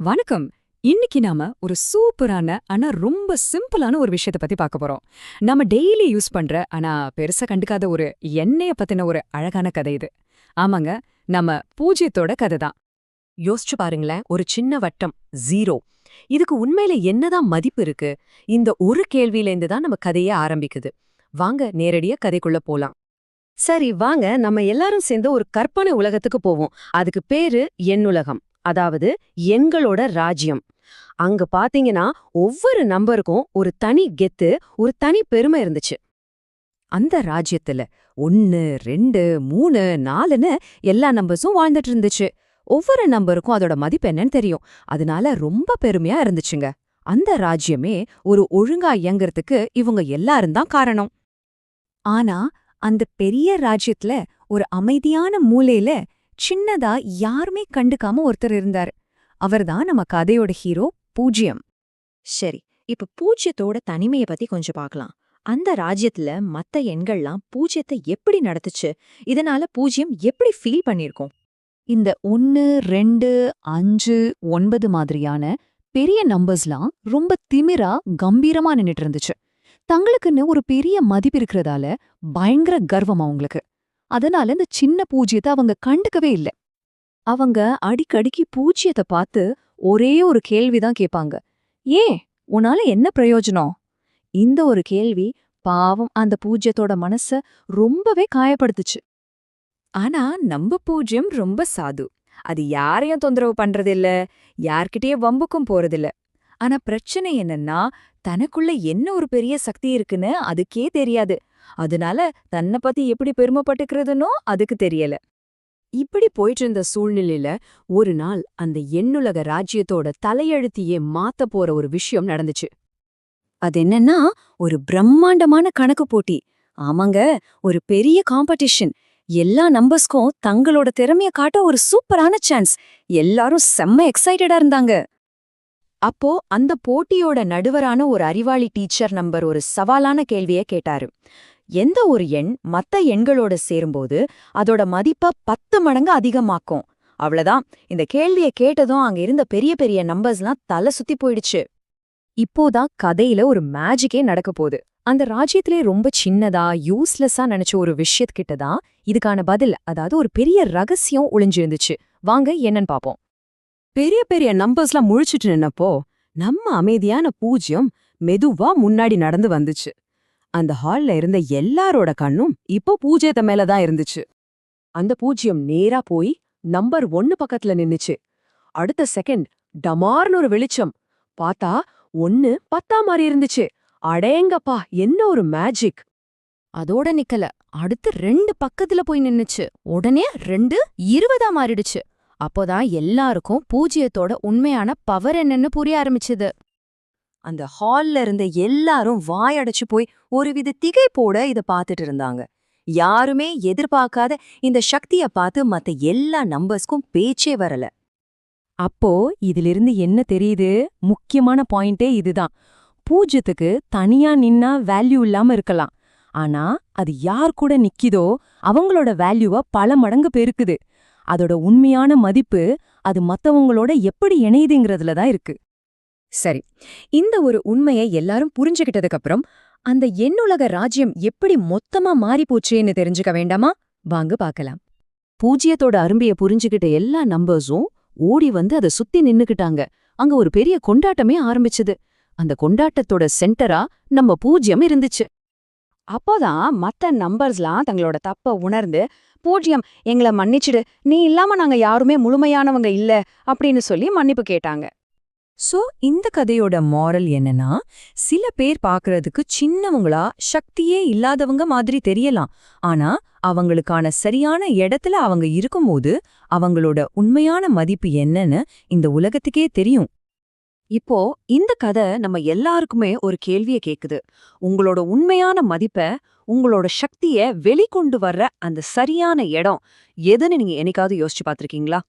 வணக்கம். இன்னைக்கு நாம ஒரு சூப்பரான ஆனா ரொம்ப சிம்பிளான ஒரு விஷயத்தை பத்தி பார்க்க போறோம். நம்ம டெய்லி யூஸ் பண்ற ஆனா பெருசா கண்டுக்காத ஒரு எண்ணெய பத்தின ஒரு அழகான கதை இது. ஆமாங்க நம்ம பூஜ்யத்தோட கதை தான். யோசிச்சு பாருங்களேன் ஒரு சின்ன வட்டம் ஜீரோ இதுக்கு உண்மையில என்னதான் மதிப்பு இருக்கு? இந்த ஒரு கேள்வியிலேருந்து தான் நம்ம கதையே ஆரம்பிக்குது. வாங்க நேரடியா கதைக்குள்ள போலாம். சரி வாங்க நம்ம எல்லாரும் சேர்ந்து ஒரு கற்பனை உலகத்துக்கு போவோம். அதுக்கு பேரு எண்ணுலகம். அதாவது எண்களோட ராஜ்யம். அங்க பாத்தீங்கன்னா ஒவ்வொரு நம்பருக்கும் ஒரு தனி கெத்து ஒரு தனி பெருமை இருந்துச்சு. அந்த ராஜ்யத்துல ஒன்னு ரெண்டு மூணு நாலுன்னு எல்லா நம்பர்ஸும் வாழ்ந்துட்டு இருந்துச்சு. ஒவ்வொரு நம்பருக்கும் அதோட மதிப்பு என்னன்னு தெரியும். அதனால ரொம்ப பெருமையா இருந்துச்சுங்க. அந்த ராஜ்யமே ஒரு ஒழுங்கா இயங்குறதுக்கு இவங்க எல்லாரும் தான் காரணம். ஆனா அந்த பெரிய ராஜ்யத்துல ஒரு அமைதியான மூலையில சின்னதா யாருமே கண்டுக்காம ஒருத்தர் இருந்தார். அவர்தான் நம்ம கதையோட ஹீரோ பூஜ்யம். சரி இப்ப பூஜ்யத்தோட தனிமைய பத்தி கொஞ்சம் பார்க்கலாம் அந்த ராஜ்யத்துல மத்த எண்கள்லாம் பூஜ்யத்தை எப்படி நடத்துச்சு? இதனால பூஜ்யம் எப்படி ஃபீல் பண்ணிருக்கோம்? இந்த ஒன்னு ரெண்டு அஞ்சு ஒன்பது மாதிரியான பெரிய நம்பர்ஸ்லாம் ரொம்ப திமிரா கம்பீரமா நின்னுட்டு இருந்துச்சு. தங்களுக்குன்னு ஒரு பெரிய மதிப்பு இருக்கிறதால பயங்கர கர்வம் அவங்களுக்கு. அதனால இந்த சின்ன பூஜ்யத்தை அவங்க கண்டுக்கவே இல்ல. அவங்க அடிக்கடிக்கு பூஜ்யத்தை பார்த்து ஒரே ஒரு கேள்விதான் கேட்பாங்க. ஏன்? உன்னால என்ன பிரயோஜனம்? இந்த ஒரு கேள்வி பாவம் அந்த பூஜ்யத்தோட மனச ரொம்பவே காயப்படுத்துச்சு. ஆனா நம்ம பூஜ்யம் ரொம்ப சாது. அது யாரையும் தொந்தரவு பண்றதில்ல. யார்கிட்டயே வம்புக்கும் போறதில்ல. ஆனா பிரச்சனை என்னன்னா தனக்குள்ள என்ன ஒரு பெரிய சக்தி இருக்குன்னு அதுக்கே தெரியாது. அதனால தன்னை பத்தி எப்படி பெருமைப்பட்டுக்கிறதுனோ அதுக்கு தெரியல. இப்படி போயிட்டு இருந்த சூழ்நிலையில ஒரு நாள் அந்த எண்ணுலக ராஜ்யத்தோட தலையெழுத்தியே மாத்த போற ஒரு விஷயம் நடந்துச்சு. அது என்னன்னா ஒரு பிரம்மாண்டமான கணக்கு போட்டி. ஆமாங்க ஒரு பெரிய காம்படிஷன் எல்லா நம்பர்ஸ்க்கும் தங்களோட திறமைய காட்ட ஒரு சூப்பரான சான்ஸ் எல்லாரும் செம்ம எக்ஸைட்டடா இருந்தாங்க. அப்போ அந்த போட்டியோட நடுவரான ஒரு அறிவாளி டீச்சர் நம்பர் ஒரு சவாலான கேள்விய கேட்டாரு. எந்த ஒரு எண் மத்த எண்களோட சேரும்போது அதோட மதிப்ப பத்து மடங்கு அதிகமாக்கும். அவ்வளவுதான். இந்த கேள்விய கேட்டதும் அங்க இருந்த பெரிய பெரிய நம்பர்ஸ்லாம் தலை சுத்தி போயிடுச்சு. இப்போதான் கதையில ஒரு மேஜிக்கே நடக்க போகுது. அந்த ராஜ்யத்திலே ரொம்ப சின்னதா யூஸ்லெஸ்ஸா நினைச்ச ஒரு விஷயத்துக்கிட்ட தான் இதுக்கான பதில் அதாவது ஒரு பெரிய ரகசியம் ஒளிஞ்சிருந்துச்சு. வாங்க என்னன்னு பாப்போம். பெரிய பெரிய நம்பர்ஸ்லாம் முழிச்சிட்டு நின்னப்போ நம்ம அமைதியான பூஜ்யம் மெதுவா முன்னாடி நடந்து வந்துச்சு. அந்த ஹால்ல இருந்த எல்லாரோட கண்ணும் இப்போ பூஜ்யத்த மேலதான் இருந்துச்சு. அந்த பூஜ்யம் நேரா போய் நம்பர் ஒன்னு பக்கத்துல நின்னுச்சு. அடுத்த செகண்ட் டமார்னு ஒரு வெளிச்சம். பார்த்தா ஒன்னு பத்தா மாதிரி இருந்துச்சு. அடேங்கப்பா என்ன ஒரு மேஜிக். அதோட நிக்கல. அடுத்து ரெண்டு பக்கத்துல போய் நின்னுச்சு. உடனே ரெண்டு இருபதா மாறிடுச்சு. அப்போதான் எல்லாருக்கும் பூஜ்யத்தோட உண்மையான பவர் என்னன்னு புரிய ஆரம்பிச்சுது. அந்த ஹால்ல இருந்த எல்லாரும் வாயடைச்சு போய் ஒருவித திகைப்போட இத பாத்துட்டு இருந்தாங்க. யாருமே எதிர்பார்க்காத இந்த சக்திய பார்த்து மத்த எல்லா நம்பர்ஸ்க்கும் பேச்சே வரல. அப்போ இதிலிருந்து என்ன தெரியுது? முக்கியமான பாயிண்டே இதுதான். பூஜ்யத்துக்கு தனியா நின்னா வேல்யூ இல்லாம இருக்கலாம். ஆனா அது யார் கூட நிக்கிதோ அவங்களோட வேல்யூவ பல மடங்கு பெருக்குது. அதோட உண்மையான மதிப்பு அது மத்தவங்களோட எப்படி இணையுதுங்கிறதுல தான் இருக்கு. சரி. இந்த ஒரு உண்மையை எல்லாரும் புரிஞ்சுகிட்டதுக்கு அப்புறம் அந்த எண்ணுலக ராஜ்யம் எப்படி மொத்தமா மாறி தெரிஞ்சுக்க வேண்டாமா? வாங்க பார்க்கலாம். பூஜ்யத்தோட அரும்பிய புரிஞ்சுகிட்ட எல்லா நம்பர்ஸும் ஓடி வந்து அதை சுத்தி நின்னுக்கிட்டாங்க அங்க ஒரு பெரிய கொண்டாட்டமே ஆரம்பிச்சுது. அந்த கொண்டாட்டத்தோட சென்டரா நம்ம பூஜ்யம் இருந்துச்சு. அப்போதான் மத்த நம்பர்ஸ்லாம் தங்களோட தப்ப உணர்ந்து பூஜ்யம் எங்களை மன்னிச்சிடு. நீ இல்லாம நாங்க யாருமே முழுமையானவங்க இல்ல. அப்படின்னு சொல்லி மன்னிப்பு கேட்டாங்க. சோ இந்த கதையோட மாரல் என்னன்னா சில பேர் பார்க்கறதுக்கு சின்னவங்களா சக்தியே இல்லாதவங்க மாதிரி தெரியலாம். ஆனா அவங்களுக்கான சரியான இடத்துல அவங்க இருக்கும்போது அவங்களோட உண்மையான மதிப்பு என்னன்னு இந்த உலகத்துக்கே தெரியும். இப்போ இந்த கதை நம்ம எல்லாருக்குமே ஒரு கேள்வியை கேக்குது. உங்களோட உண்மையான மதிப்ப உங்களோட சக்திய வெளிக்கொண்டு வர்ற அந்த சரியான இடம் எதுன்னு நீங்க என்னைக்காவது யோசிச்சு பார்த்துருக்கீங்களா?